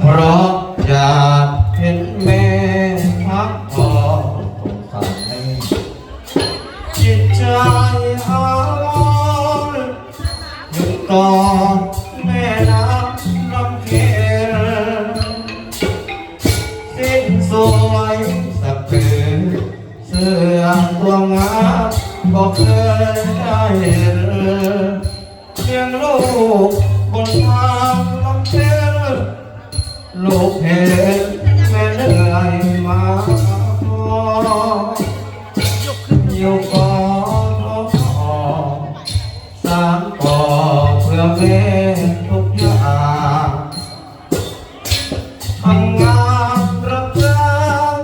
เพราะอยากเห็นแม่พักผ่อนจิตใจอาวรหยุดก่อนแม่น้ำลำเค็ญสิ้นสวยสักคืนเสื้อตัวงามก็เคยได้เห็นเพียงลูกบนทาง ลูกเห็นแม่เหนื่อยมาอยู่ก่อนสามก่อเพื่อแม่ทุกอย่างทำงานรับจ้าง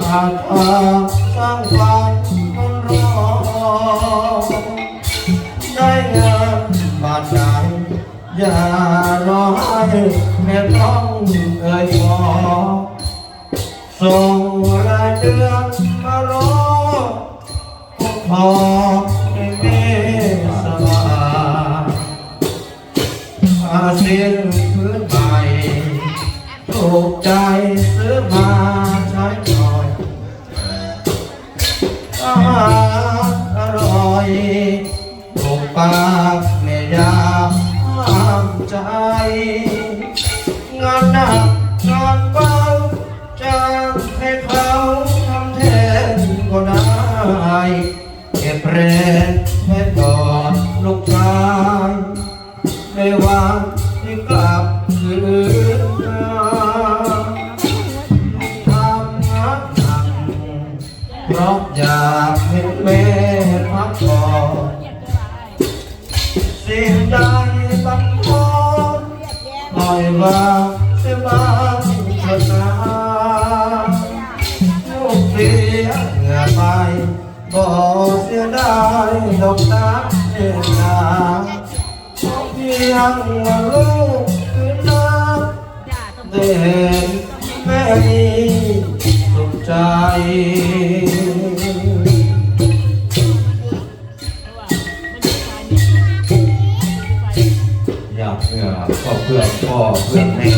อาจทาสร้างฝันมันรอได้เงินบาทใด อย่ารอให้แม่ต้องเอ่ยขอส่งรายเดือนมารอพอให้แม่สบายอาเซียนพื้นใหม่ถูกใจซื้อมาใช้หน่อยอาหารอร่อยถูกปาก เก็บแรงแค่กอดลูกชายไม่ว่าที่กลับคืนมาทำงานหนักเพราะอยากเห็นแม่พักผ่อนสิ่งใดบังคับปล่อยวางเสียบ้างเถิดนะลูกเสียเหงื่อไป บ่เสียดายดอกน้ำเอ็นนาเพียงว่าลูกคือน้ำได้เห็นแม่สุขใจอยากเพื่อก็เพื่อพ่อเพื่อแม่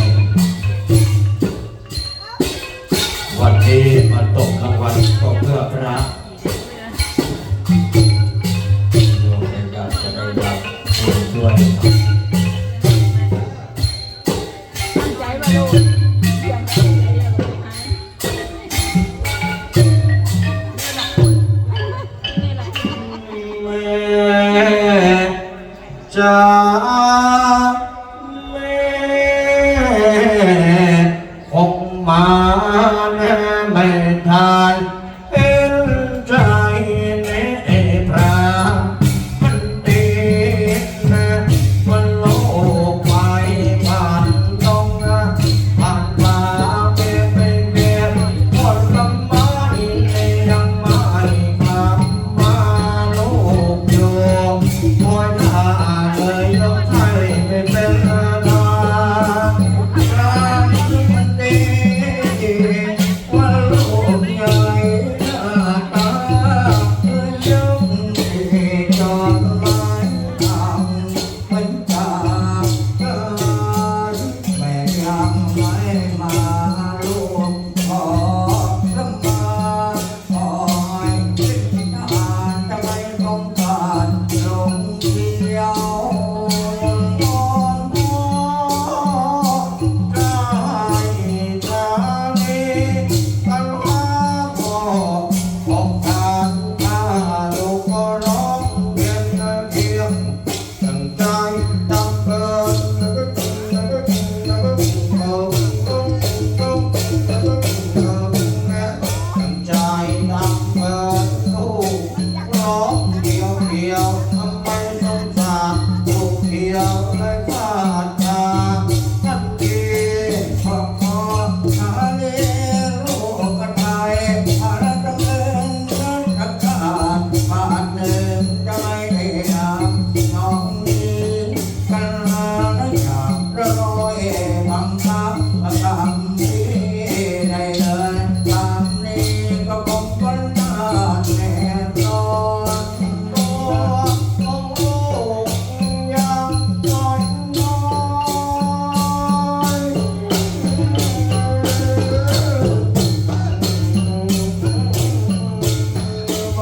วันนี้มาตกรางวัลก็เพื่อพระ บุญด้วยตั้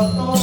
걷던